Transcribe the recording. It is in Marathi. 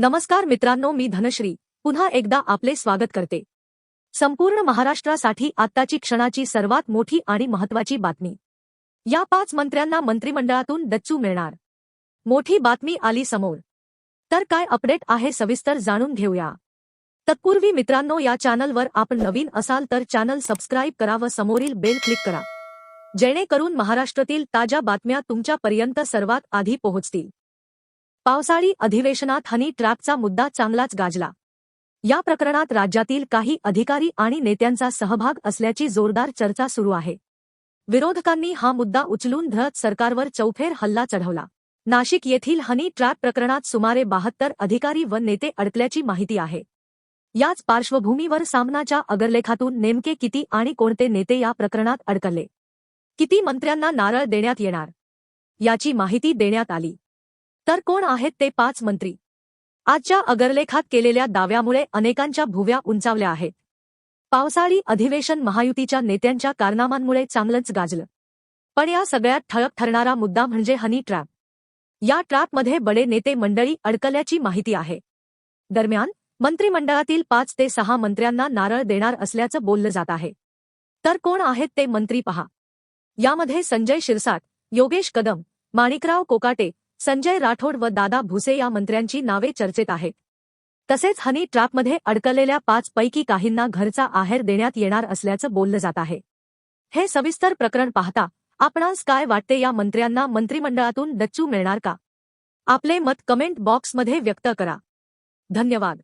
नमस्कार मित्रांनो मी धनश्री. पुन्हा एकदा आपले स्वागत करते. संपूर्ण महाराष्ट्रासाठी आत्ताची क्षणाची सर्वात मोठी आणि महत्वाची बातमी. या पाच मंत्र्यांना मंत्रिमंडळातून दच्चू मिळणार. मोठी बातमी आली समोर. तर काय अपडेट आहे सविस्तर जाणून घेऊया. तत्पूर्वी मित्रांनो या चॅनलवर आपण नवीन असाल तर चॅनल सबस्क्राईब करा व समोरील बेल क्लिक करा. जेणेकरून महाराष्ट्रातील ताज्या बातम्या तुमच्यापर्यंत सर्वात आधी पोहोचतील. पावसाळी अधिवेशनात हनी ट्रॅपचा मुद्दा चांगलाच गाजला. या प्रकरणात राज्यातील काही अधिकारी आणि नेत्यांचा सहभाग असल्याची जोरदार चर्चा सुरू आहे. विरोधकांनी हा मुद्दा उचलून धरत सरकारवर चौफेर हल्ला चढवला. नाशिक येथील हनी ट्रॅप प्रकरणात सुमारे बहात्तर अधिकारी व नेते अडकल्याची माहिती आहे. याच पार्श्वभूमीवर सामनाच्या अगरलेखातून नेमके किती आणि कोणते नेते या प्रकरणात अडकले? किती मंत्र्यांना नारळ देण्यात येणार? याची माहिती देण्यात आली. तर कोण आहेत ते पाच मंत्री? आजच्या अगरलेखात केलेल्या दाव्यामुळे अनेकांच्या भुव्या उंचावल्या आहेत. पावसाळी अधिवेशन महायुतीच्या नेत्यांच्या कारनामांमुळे चांगलंच गाजलं. पण या सगळ्यात ठळक ठरणारा मुद्दा म्हणजे हनी ट्रॅप. या ट्रॅपमध्ये बडे नेते मंडळी अडकल्याची माहिती आहे. दरम्यान मंत्रिमंडळातील पाच ते सहा मंत्र्यांना नारळ देणार असल्याचं बोललं जात आहे. तर कोण आहेत ते मंत्री पहा. यामध्ये संजय शिरसाट योगेश कदम माणिकराव कोकाटे संजय राठोड व दादा भुसे या मंत्र्यांची नावे चर्चेत आहेत. तसेच हनी ट्रॅपमध्ये अडकलेल्या पाच पैकी काहींना घरचा आहेर देण्यात येणार असल्याचं बोललं जात आहे. हे सविस्तर प्रकरण पाहता आपणास काय वाटते या मंत्र्यांना मंत्रिमंडळातून डच्चू मिळणार का? आपले मत कमेंट बॉक्समध्ये व्यक्त करा. धन्यवाद.